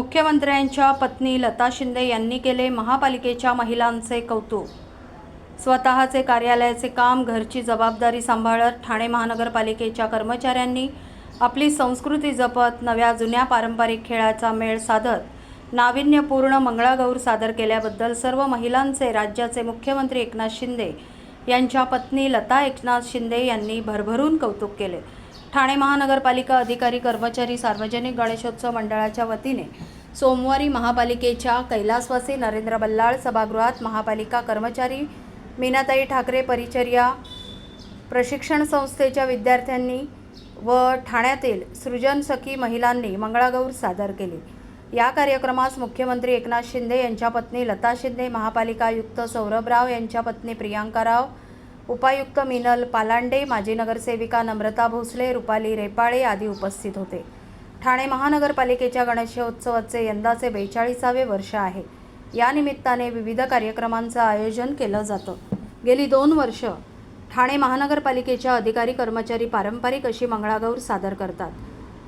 मुख्यमंत्र्यांच्या पत्नी लता शिंदे यांनी केले महापालिकेच्या महिलांचे कौतुक. स्वतःचे कार्यालयाचे काम घरची जबाबदारी सांभाळत ठाणे महानगरपालिकेच्या कर्मचाऱ्यांनी आपली संस्कृती जपत नव्या जुन्या पारंपरिक खेळाचा मेळ साधत नाविन्यपूर्ण मंगळागौर सादर केल्याबद्दल सर्व महिलांचे राज्याचे मुख्यमंत्री एकनाथ शिंदे यांच्या पत्नी लता एकनाथ शिंदे यांनी भरभरून कौतुक केले. ठाणे महानगरपालिका अधिकारी कर्मचारी सार्वजनिक गणेशोत्सव मंडळाच्या वतीने सोमवारी महापालिकेच्या कैलासवासी नरेंद्र बल्लाळ सभागृहात महापालिका कर्मचारी मीनाताई ठाकरे परिचर्या प्रशिक्षण संस्थेच्या विद्यार्थ्यांनी व ठाण्यातील सृजन सखी महिलांनी मंगळागौर सादर केली. या कार्यक्रमास मुख्यमंत्री एकनाथ शिंदे यांच्या पत्नी लता शिंदे महापालिका आयुक्त सौरभराव यांच्या पत्नी प्रियांका राव उपायुक्त मिनल पालांडे माजी नगरसेविका नम्रता भोसले रुपाली रेपाळे आदी उपस्थित होते. ठाणे महानगरपालिकेच्या गणेशोत्सवाचे यंदाचे बेचाळीसावे वर्ष आहे. या निमित्ताने विविध कार्यक्रमांचं आयोजन केलं जातं. गेली दोन वर्ष ठाणे महानगरपालिकेच्या अधिकारी कर्मचारी पारंपरिक अशी मंगळागौर सादर करतात.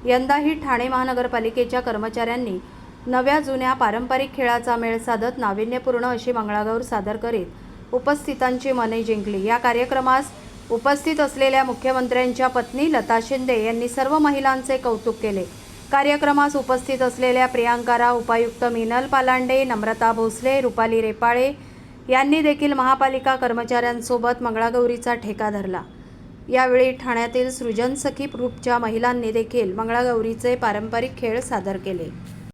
यंदाही ठाणे महानगरपालिकेच्या कर्मचाऱ्यांनी नव्या जुन्या पारंपरिक खेळाचा मेळ साधत नाविन्यपूर्ण अशी मंगळागौर सादर करीत उपस्थितांची मने जिंकली. या कार्यक्रमास उपस्थित असलेल्या मुख्यमंत्र्यांच्या पत्नी लता शिंदे यांनी सर्व महिलांचे कौतुक केले. कार्यक्रमास उपस्थित असलेल्या प्रियांका राव उपायुक्त मिनल पालांडे नम्रता भोसले रुपाली रेपाळे यांनी देखील महापालिका कर्मचाऱ्यांसोबत मंगळागौरीचा ठेका धरला. यावेळी ठाण्यातील सृजन सखी ग्रुपच्या महिलांनी देखील मंगळागौरीचे पारंपरिक खेळ सादर केले.